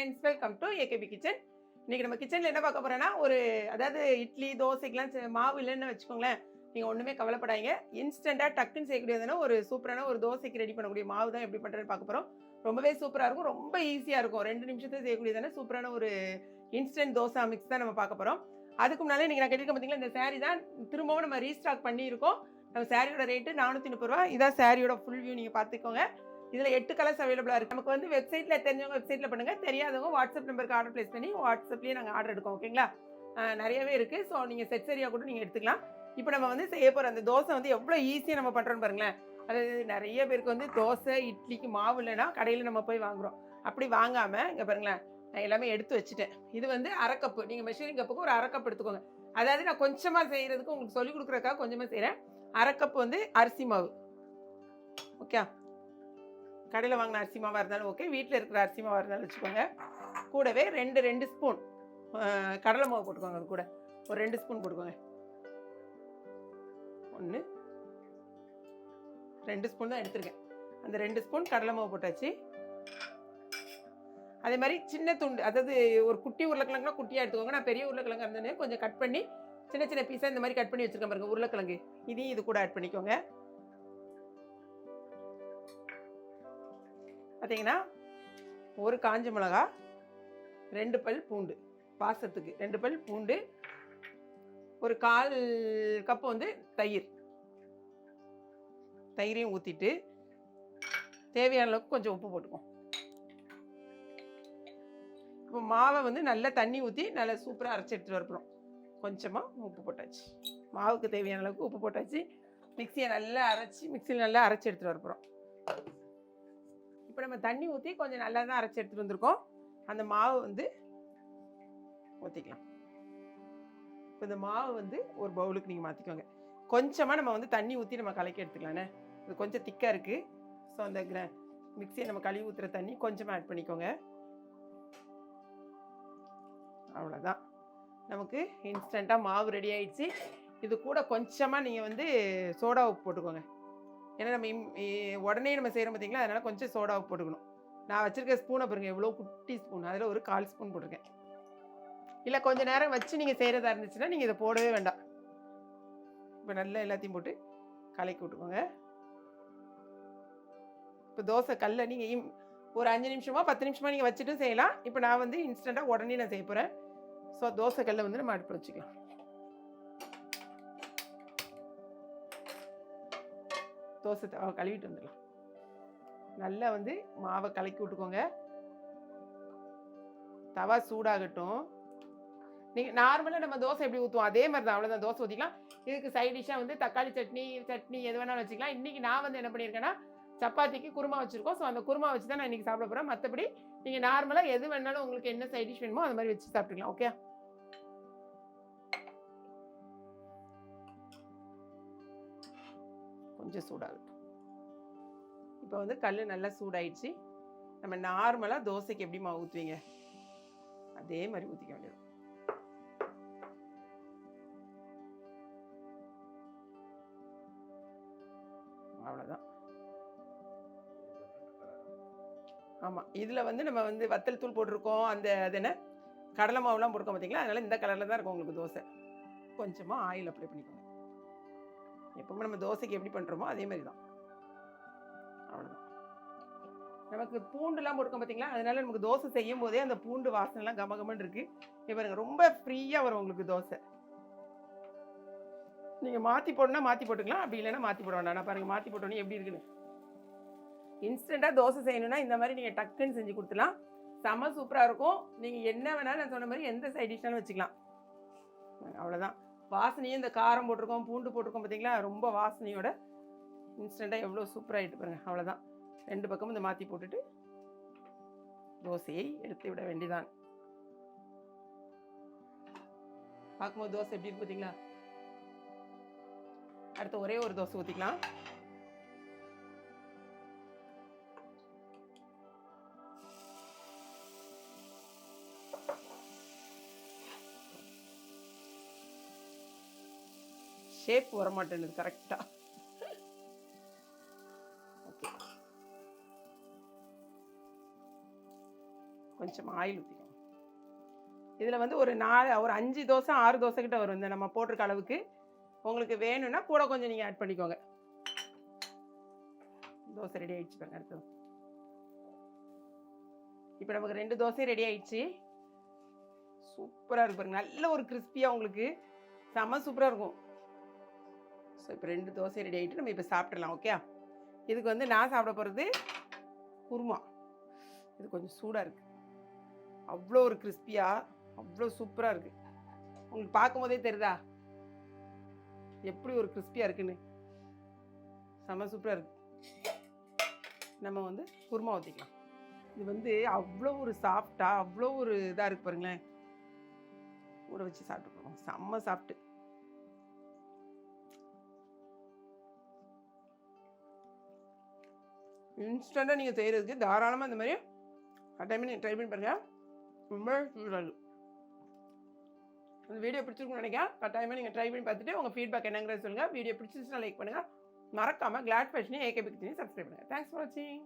Friends welcome to AKP kitchen இன்னைக்கு நம்ம கிச்சனில் என்ன பார்க்க போகிறோன்னா ஒரு அதாவது இட்லி தோசைக்கெலாம் மாவு இல்லைன்னு வச்சுக்கோங்களேன். நீங்கள் ஒன்றுமே கவலைப்படாதீங்க. இன்ஸ்டண்ட்டாக டக்குன்னு செய்யக்கூடியதுன்னா ஒரு சூப்பரான ஒரு தோசைக்கு ரெடி பண்ணக்கூடிய மாவு தான் எப்படி பண்ணுறேன்னு பார்க்க போகிறோம் ரொம்பவே சூப்பராக இருக்கும் ரொம்ப ஈஸியாக இருக்கும். ரெண்டு நிமிஷத்துல செய்யக்கூடியதான சூப்பரான ஒரு இன்ஸ்டன்ட் தோசை மிக்ஸ் தான் நம்ம பார்க்க போகிறோம் அதுக்கு முன்னாலே நீங்கள் நான் கேட்டிருக்க பார்த்தீங்களா இந்த saree தான் திரும்பவும் நம்ம ரீஸ்டாக் பண்ணியிருக்கோம். நம்ம சாரியோட ரேட்டு நானூற்றி முப்பது ரூபா இதான் சாரியோட ஃபுல் வியூ நீங்கள் பார்த்துக்கோங்க. இதில் எட்டு கலர்ஸ் அவைலபிளாக இருக்குது நமக்கு வந்து வெப்சைட்டில் தெரிஞ்சவங்க வெப்சைட்டில் பண்ணுங்கள் தெரியாதவங்க வாட்ஸ்அப் நம்பருக்கு ஆர்டர் ப்ளேஸ் பண்ணி வாட்ஸ்அப்லேயே நாங்கள் ஆர்டர் எடுக்கோம் ஓகேங்களா நிறையவே இருக்குது ஸோ நீங்கள் செட் சரியாக கூட நீங்கள் எடுத்துக்கலாம். இப்போ நம்ம வந்து செய்ய போகிற அந்த தோசை வந்து எவ்வளோ ஈஸியாக நம்ம பண்ணுறோன்னு பாருங்களேன். அதாவது நிறைய பேருக்கு வந்து தோசை இட்லிக்கு மாவு இல்லைன்னா கடையில் நம்ம போய் வாங்குறோம். அப்படி வாங்காமல் இங்கே பாருங்களேன் நான் எல்லாமே எடுத்து வச்சுட்டேன். இது வந்து அரைக்கப்பு நீங்கள் மெஷரிங் கப்புக்கு ஒரு அரைக்கப் எடுத்துக்கோங்க. அதாவது நான் கொஞ்சமாக செய்கிறதுக்கு உங்களுக்கு சொல்லிக் கொடுக்குறக்காக கொஞ்சமாக செய்கிறேன் அரைக்கப் வந்து அரிசி மாவு. ஓகே கடையில் வாங்கின அரிசி மாவாக இருந்தாலும் ஓகே வீட்டில் இருக்கிற அரிசி மாவாக இருந்தாலும் வச்சுக்கோங்க. கூடவே ரெண்டு ரெண்டு ஸ்பூன் கடலை மாவு போட்டுக்கோங்க அது கூட. ஒரு ரெண்டு ஸ்பூன் போட்டுக்கோங்க. ஒன்று ரெண்டு ஸ்பூன் தான் எடுத்திருக்கேன். அந்த ரெண்டு ஸ்பூன் கடலை மாவு போட்டாச்சு. அதே மாதிரி சின்ன துண்டு அதாவது ஒரு குட்டி உருளைக்கிழங்குனா குட்டியாக எடுத்துக்கோங்க. நான் பெரிய உருளைக்கிழங்கு இருந்தேனே கொஞ்சம் கட் பண்ணி சின்ன சின்ன பீஸாக இந்த மாதிரி கட் பண்ணி வச்சுருக்கேன் பாருங்க உருளைக்கிழங்கு. இதையும் இது கூட ஆட் பண்ணிக்கோங்க. பார்த்தீங்கன்னா ஒரு காஞ்ச மிளகா ரெண்டு பல் பூண்டு பாசத்துக்கு ரெண்டு பல் பூண்டு ஒரு கால் கப்பு வந்து தயிர். தயிரையும் ஊற்றிட்டு தேவையான அளவுக்கு கொஞ்சம் உப்பு போட்டுக்குவோம். இப்போ மாவை வந்து நல்லா தண்ணி ஊற்றி நல்லா சூப்பராக அரைச்சி எடுத்துகிட்டு வரப்போம் கொஞ்சமாக உப்பு போட்டாச்சு. மாவுக்கு தேவையான அளவுக்கு உப்பு போட்டாச்சு. மிக்சியை நல்லா அரைச்சி மிக்சியில் நல்லா அரைச்சி எடுத்துகிட்டு வரப்போகிறோம் இப்போ நம்ம தண்ணி ஊற்றி கொஞ்சம் நல்லா தான் அரைச்சி எடுத்துகிட்டு வந்திருக்கோம். அந்த மாவு வந்து ஊற்றிக்கலாம் இப்போ இந்த மாவு வந்து ஒரு பவுலுக்கு நீங்கள் மாற்றிக்கோங்க கொஞ்சமாக நம்ம வந்து தண்ணி ஊற்றி நம்ம கலக்கி எடுத்துக்கலாண்ணே இது கொஞ்சம் திக்காக இருக்குது ஸோ அந்த கிர மிக்சியை நம்ம கழுவி ஊற்றுற தண்ணி கொஞ்சமாக ஆட் பண்ணிக்கோங்க. அவ்வளோதான் நமக்கு இன்ஸ்டண்ட்டாக மாவு ரெடி ஆயிடுச்சு. இது கூட கொஞ்சமாக நீங்கள் வந்து சோடா உப்பு போட்டுக்கோங்க. ஏன்னா நம்ம இம்- உடனே நம்ம செய்கிறோம் பார்த்திங்களா அதனால் கொஞ்சம் சோடாவை போட்டுக்கணும். நான் வச்சுருக்க ஸ்பூனை பாருங்க எவ்வளோ குட்டி ஸ்பூன் அதில் ஒரு கால் ஸ்பூன் போட்டிருக்கேன். இல்லை கொஞ்ச நேரம் வச்சு நீங்கள் செய்கிறதா இருந்துச்சுன்னா நீங்கள் இதை போடவே வேண்டாம். இப்போ நல்லா எல்லாத்தையும் போட்டு கலக்கி விட்டுக்கோங்க. இப்போ தோசை கல்லை நீங்கள் ஒரு அஞ்சு நிமிஷமாக பத்து நிமிஷமாக நீங்கள் வச்சுட்டும் செய்யலாம். இப்போ நான் வந்து இன்ஸ்டண்ட்டாக உடனே நான் செய்ய போகிறேன் ஸோ தோசை கல்லை வந்து நம்ம அடுப்பில் வச்சுக்கலாம். தோசை தவா கழுவிட்டு வந்துடலாம். நல்லா வந்து மாவை கலக்கி விட்டுக்கோங்க. தவா சூடாகட்டும். நீங்கள் நார்மலாக நம்ம தோசை எப்படி ஊற்றுவோம் அதே மாதிரி தான் அவ்வளோதான் தோசை ஊற்றிக்கலாம் இதுக்கு சைட் டிஷ்ஷாக வந்து தக்காளி சட்னி சட்னி எது வேணாலும் வச்சுக்கலாம். இன்றைக்கி நான் வந்து என்ன பண்ணியிருக்கேன்னா சப்பாத்திக்கு குருமா வச்சுருக்கோம். ஸோ அந்த குருமா வச்சு தான் நான் இன்றைக்கி சாப்பிட போகிறேன் மற்றபடி நீங்கள் நார்மலாக எது வேணாலும் உங்களுக்கு என்ன சைட் டிஷ் வேணுமோ அது மாதிரி வச்சு சாப்பிட்டுக்கலாம். ஓகே கொஞ்சம் சூடாகட்டும் இப்போ வந்து கல் நல்லா சூடாயிடுச்சு. நம்ம நார்மலாக தோசைக்கு எப்படி மாவு ஊற்றுவீங்க அதே மாதிரி ஊற்றிக்க வேண்டியது. அவ்வளோதான் ஆமாம் இதில் வந்து நம்ம வந்து வத்தல் தூள் போட்டிருக்கோம். அந்த அது என்ன? கடலை மாவுலாம் போட்டிருக்கோம் பார்த்தீங்களா அதனால் இந்த கலரில் தான் இருக்கும் உங்களுக்கு தோசை. கொஞ்சமாக ஆயில் அப்ளை பண்ணிக்கோங்க. எப்பவுமே நம்ம தோசைக்கு எப்படி பண்ணுறோமோ அதே மாதிரி தான். அவ்வளோதான் நமக்கு பூண்டுலாம் போட்டிருக்கோம் பார்த்தீங்களா அதனால நமக்கு தோசை செய்யும் போதே அந்த பூண்டு வாசனைலாம் கமகமன்னு இருக்கு. இப்போ பாருங்க ரொம்ப ஃப்ரீயாக வரும் உங்களுக்கு தோசை. நீங்கள் மாற்றி போடணும்னா மாற்றி போட்டுக்கலாம் அப்படி இல்லைன்னா மாற்றி போட வேண்டாம். நான் பாருங்கள் மாற்றி போட்டோன்னே எப்படி இருக்குன்னு. இன்ஸ்டண்ட்டாக தோசை செய்யணும்னா இந்த மாதிரி நீங்கள் டக்குன்னு செஞ்சு கொடுத்துலாம். செம சூப்பராக இருக்கும். நீங்கள் என்ன வேணாலும் நான் சொன்ன மாதிரி எந்த சைட் டிஷ்னாலும் வச்சுக்கலாம். அவ்வளோதான் வாசனையும் இந்த காரம் போட்டிருக்கோம் பூண்டு போட்டிருக்கோம் பார்த்தீங்களா ரொம்ப வாசனையோட இன்ஸ்டண்ட்டாக எவ்வளோ சூப்பராகிட்டு பாருங்கள் அவ்வளோதான் ரெண்டு பக்கமும் இந்த மாற்றி போட்டுட்டு தோசையை எடுத்து விட வேண்டிதான் பார்க்கும்போது தோசை எப்படி இருக்கு பார்த்தீங்களா அடுத்து ஒரே ஒரு தோசை ஊற்றிக்கலாம் ஷேப் வர மாட்டேங்குது கரெக்டாக ஓகே கொஞ்சம் ஆயில் ஊற்றிக்கோங்க இதில் வந்து ஒரு நாலு ஒரு அஞ்சு தோசை ஆறு தோசை கிட்ட வரும். இந்த நம்ம போட்டிருக்க அளவுக்கு. உங்களுக்கு வேணும்னா கூட கொஞ்சம் நீங்கள் ஆட் பண்ணிக்கோங்க. தோசை ரெடி ஆயிடுச்சு பாருங்க அடுத்தது இப்போ நமக்கு ரெண்டு தோசை ரெடி ஆயிடுச்சு. சூப்பராக இருக்கு பாருங்க. நல்ல ஒரு கிறிஸ்பியாக உங்களுக்கு. செம்ம சூப்பராக இருக்கும். ஸோ இப்போ ரெண்டு தோசை ரெடி ஆகிட்டு நம்ம இப்போ சாப்பிட்றலாம் ஓகே இதுக்கு வந்து நான் சாப்பிட போகிறது குருமா. இது கொஞ்சம் சூடாக இருக்குது அவ்வளோ ஒரு கிறிஸ்பியாக அவ்வளோ சூப்பராக இருக்குது உங்களுக்கு பார்க்கும்போதே தெரியுதா? எப்படி ஒரு கிறிஸ்பியாக இருக்குன்னு? செம்ம சூப்பராக இருக்கு. நம்ம வந்து குருமா ஊற்றிக்கலாம் இது வந்து அவ்வளோ ஒரு சாஃப்டாக அவ்வளோ ஒரு இதாக இருக்கு பாருங்களேன். ஊற வச்சு சாப்பிட்டு போகிறோம் செம்ம சாப்பிட்டு இன்ஸ்டண்ட்டாக நீங்கள் செய்கிறதுக்கு தாராளமாக இந்த மாதிரி கட்டாயமாக நீங்கள் ட்ரை பண்ணி பாருங்கள் ரொம்ப சூழல் இந்த வீடியோ பிடிச்சிருக்குன்னு நினைக்கிறேன். கட்டாயமாக நீங்கள் ட்ரை பண்ணி பார்த்துட்டு உங்கள் ஃபீட்பேக் என்னங்கிறத சொல்லுங்கள் வீடியோ பிடிச்சிருச்சுன்னா லைக் பண்ணுங்கள் மறக்காமல் கிளாட் ஃபேஷனையும் ஏகே பிக்சனையும் சப்ஸ்கிரைப் பண்ணுங்கள் தேங்க்ஸ் ஃபார் வாட்சிங்